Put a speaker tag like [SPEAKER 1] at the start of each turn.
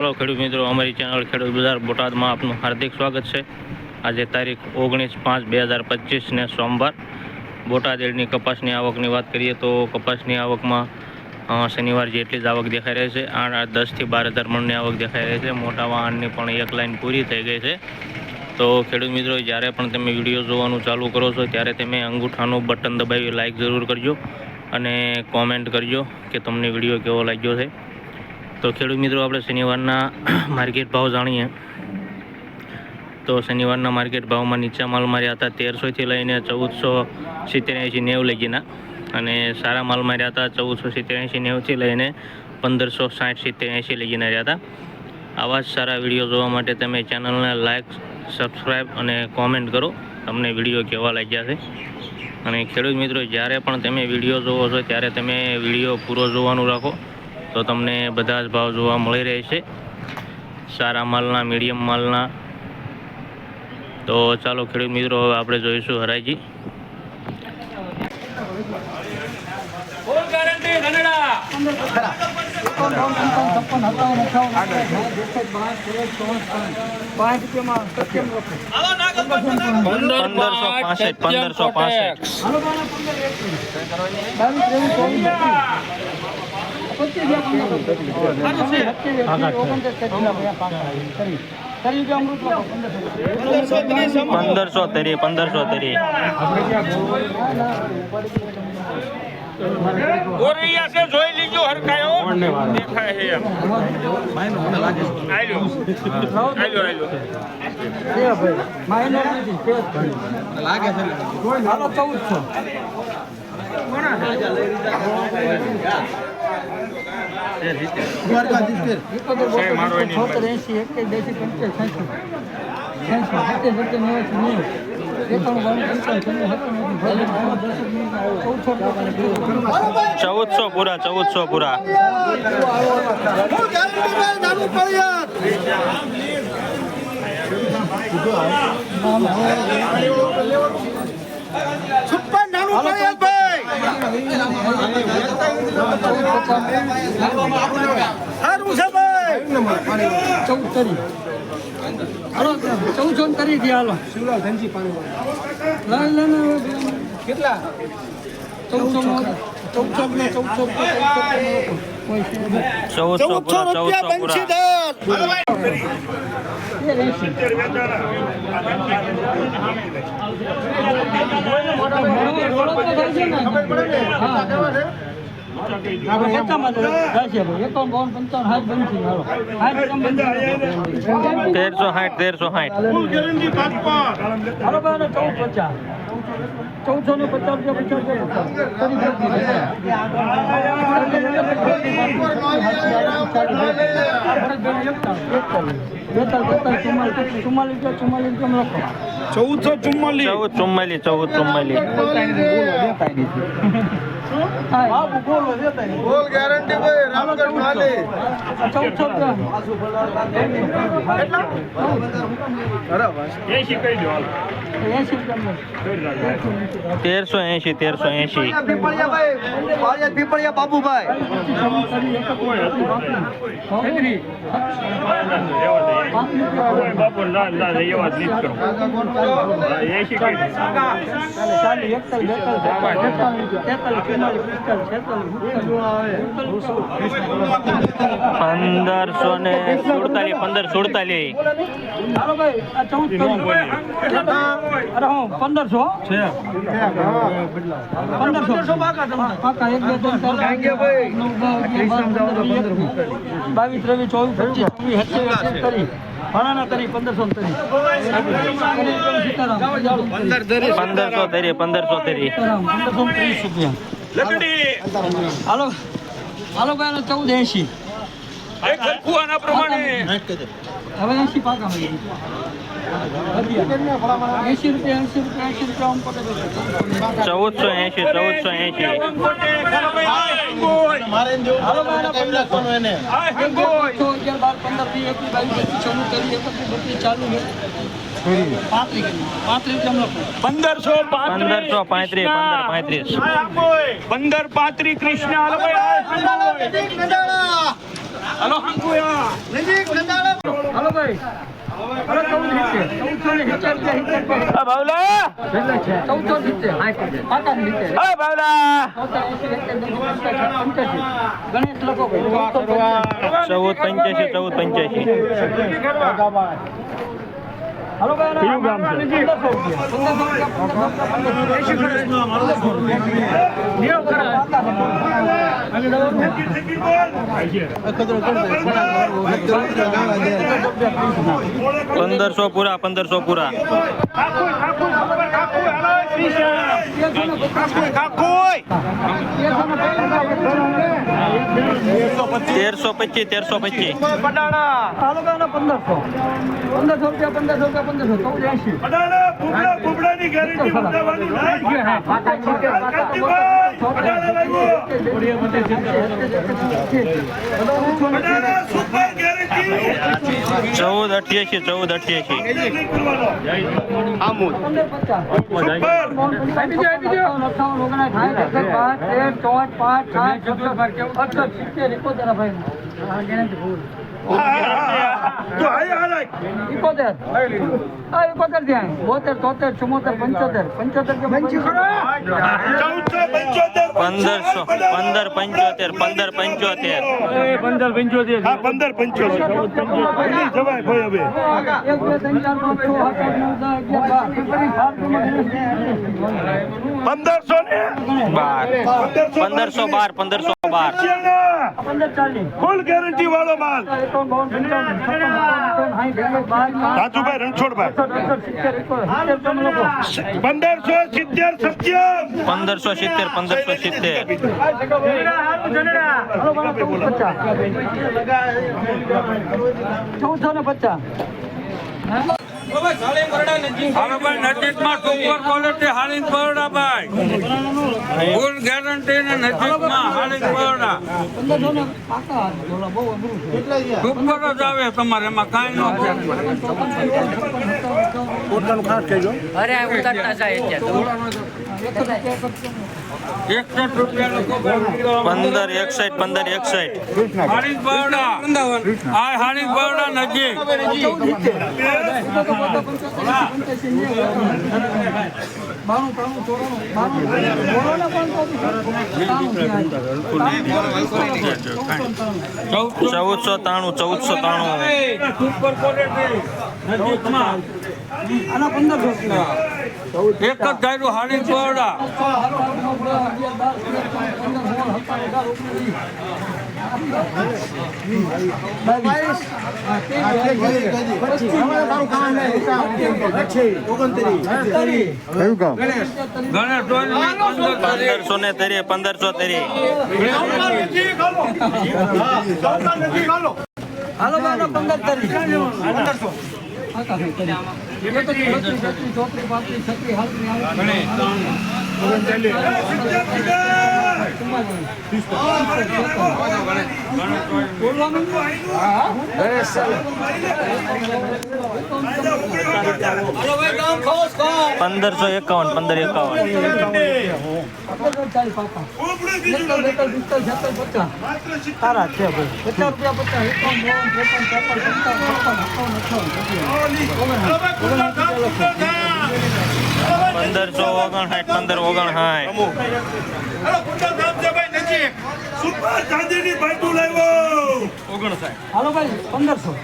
[SPEAKER 1] Hello ખેડૂત મિત્રો, અમારી ચેનલ ખેડૂત બજાર બોટાદમાં આપનું હાર્દિક સ્વાગત છે. આજે તારીખ ઓગણીસ પાંચ બે હજાર પચીસને સોમવાર. બોટાદ એડની કપાસની આવકની વાત કરીએ તો કપાસની આવકમાં શનિવાર જેટલી જ આવક દેખાઈ રહી છે. આઠ આઠ દસથી બાર હજાર મણની આવક દેખાઈ રહી છે. મોટા વાહનની પણ એક લાઈન પૂરી થઈ ગઈ છે. તો ખેડૂત મિત્રો, જ્યારે પણ તમે વીડિયો જોવાનું ચાલુ કરો છો, ત્યારે તમે અંગૂઠાનું બટન દબાવી લાઈક જરૂર કરજો અને કોમેન્ટ કરજો કે તમને વીડિયો કેવો લાગ્યો છે. તો ખેડૂત મિત્રો, આપણે શનિવારના માર્કેટ ભાવ જાણીએ. તો શનિવારના માર્કેટ ભાવમાં નીચા માલ માર્યા હતા તેરસોથી લઈને ચૌદસો સિત્તેર એંશી નેવું લગીના. અને સારા માલ માર્યા હતા ચૌદસો સિત્તેર એંશી નેવુંથી લઈને પંદરસો સાઠ સિત્તેર એંશી લગીના રહ્યા હતા. આવા જ સારા વીડિયો જોવા માટે તમે ચેનલને લાઇક સબસ્ક્રાઈબ અને કોમેન્ટ કરો. તમને વીડિયો કેવા લાગ્યા છે? અને ખેડૂત મિત્રો, જ્યારે પણ તમે વીડિયો જોવો છો, ત્યારે તમે વીડિયો પૂરો જોવાનું રાખો. તો તમને બધા જ ભાવ જોવા મળી રહેશે. સારા માલના મીડિયમ માલના. તો ચાલો ખેડૂત મિત્રો હવે આપણે જોઈશું હરાજી પંદરસો પાસઠ. પંદરસો તરી પંદરસો તરી.
[SPEAKER 2] ગોરૈયા છે જોઈ લીજો હરખાયો દેખાય છે એમ.
[SPEAKER 3] સારું છે.
[SPEAKER 4] હાલો ચૌદસો ને? કરી દે હાલો લાઈ લેને કેટલા ચૌદસો ચૌદસો ને ચૌદસો
[SPEAKER 1] પૂરા. ચૌદસો પૂરા
[SPEAKER 3] બંશીધર
[SPEAKER 4] એ થાય છે ને. હા. આપણે કેટલામાં જાય છે ભાઈ? એકાવન, બાવન, પંચાવન, સાઠ બંધ છે હાલો. સાઠ એકમ બંધ છે.
[SPEAKER 1] તેરસો સાઠ તેરસો સાઠ
[SPEAKER 4] ચૌદસો ને પચાસ રૂપિયા પચાસ રૂપિયા પચાસ. ચુમ્માલીસ ચુમ્માલીસ કેમ લખો
[SPEAKER 3] ચૌદસો ચુમ્માલીસ.
[SPEAKER 1] ચૌદ ચુમ્માલીસ ચૌદ ચુમ્માલીસ.
[SPEAKER 3] બોલ ગેરંટી ભાઈ રામગઢ માલી
[SPEAKER 4] ચૌદસો
[SPEAKER 2] એસી તેરસો
[SPEAKER 4] એસી રૂપિયા
[SPEAKER 1] તેરસો એંશી તેરસો એંશી
[SPEAKER 3] પીપળિયા ભાઈ પાળિયા પીપળિયા બાબુભાઈ
[SPEAKER 2] કોઈ બાપુ ના ના એવા જ નહીં કરો હા, એસી કહી દો
[SPEAKER 4] ચાલીસ એકતાલીસ બેતાલીસ તેતાલીસ ચુમ્માલીસ પિસ્તાલીસ છેતાલીસ
[SPEAKER 1] પંદરસો ને સુડતાલીસ પંદર સુડતાલીસ
[SPEAKER 4] હાલો ભાઈ આ ચૌદ કરી અરે હું પંદરસો પંદરસો પાકા એક બાવીસ ત્રેવીસ ચોવીસ પચીસ છવ્વીસ સત્યાવીસ અઠ્યાવીસ તરી તરી પંદરસો તરી
[SPEAKER 1] પંદરસો તરી પંદરસો તરી
[SPEAKER 4] પંદરસો ત્રીસ રૂપિયા હાલો હાલો ભાઈ ચૌદ
[SPEAKER 2] આના પ્રમાણે.
[SPEAKER 4] હવે એસી પાકા મળી એંશી રૂપિયા એંશી રૂપિયા એંશી રૂપિયા આમ પકડો
[SPEAKER 1] ચૌદસો એંશી ચૌદસો
[SPEAKER 4] બત્રીસ ચાલુ
[SPEAKER 2] પંદરસો
[SPEAKER 1] પંદરસો પાંત્રીસ પંદર પાંત્રીસ.
[SPEAKER 2] પંદર પાંત્રીસ કૃષ્ણ હાલો ભાઈ
[SPEAKER 5] નજીક નજારા
[SPEAKER 4] હાલો ભાઈ ચૌદ પંચ્યાસી.
[SPEAKER 6] ચૌદ પંચ્યાસી
[SPEAKER 4] હલો ભાઈ પંદરસો
[SPEAKER 6] પૂરા પંદરસો પૂરા. તેરસો પચીસ તેરસો પચીસ
[SPEAKER 4] ભાઈ પંદરસો પંદરસો રૂપિયા પંદરસો રૂપિયા પંદરસો ચૌદ એંશી
[SPEAKER 6] ચૌદ અઠ્યાસી ચૌદ અઠ્યાસી.
[SPEAKER 4] પાંચ સાત સિત્તેર એકોતેર ભાઈ
[SPEAKER 6] પંદરસો પંદર પંચોતેર પંદર પંચોતેર.
[SPEAKER 2] પંદર પંચોતેર. પંદર પંચોતેર. જવાય ભાઈ હવે. પંદરસો ને?
[SPEAKER 6] બાર. પંદરસો બાર પંદરસો બાર.
[SPEAKER 4] પંદર ચાલીસ.
[SPEAKER 2] ફૂલ ગેરંટી વાળો માલ. રાજુભાઈ રણછોડભાઈ. પંદરસો સિત્તેર સત્યમ
[SPEAKER 6] પંદરસો સિત્તેર પંદરસો સિત્તેર.
[SPEAKER 4] ચૌદસો ને પચાસ.
[SPEAKER 7] હાલો ભાઈ નજીકમાં સુપર ગેરંટી ને નજીકમાં
[SPEAKER 4] અઘરું છે
[SPEAKER 7] સુપર જ આવે તમારે, એમાં કાંઈ ન ફેર એકસઠ રૂપિયા લોકો
[SPEAKER 6] પંદર એકસઠ પંદર
[SPEAKER 7] આ નજીક.
[SPEAKER 4] પણ તો
[SPEAKER 6] ચૌદસો ત્રાણું. ચૌદસો ત્રાણું.
[SPEAKER 4] આના પંદરસો
[SPEAKER 7] એક જ ધાર્યું હાડી તારીખ
[SPEAKER 6] પંદરસો ને તરી પંદરસો તરી.
[SPEAKER 4] હાલો પંદર તરી. પંદરસો. ચોત્રીસ પાંત્રીસ છત્રીસ
[SPEAKER 6] પંદરસો એકાવન પંદર એકાવન.
[SPEAKER 4] સારા છે
[SPEAKER 6] પંદરસો ઓગણસાઠ પંદર ઓગણસાઠ
[SPEAKER 2] સુપર ચાંદીની ભાઈ ઓગણ સાહેબ
[SPEAKER 4] હાલો ભાઈ પંદરસો.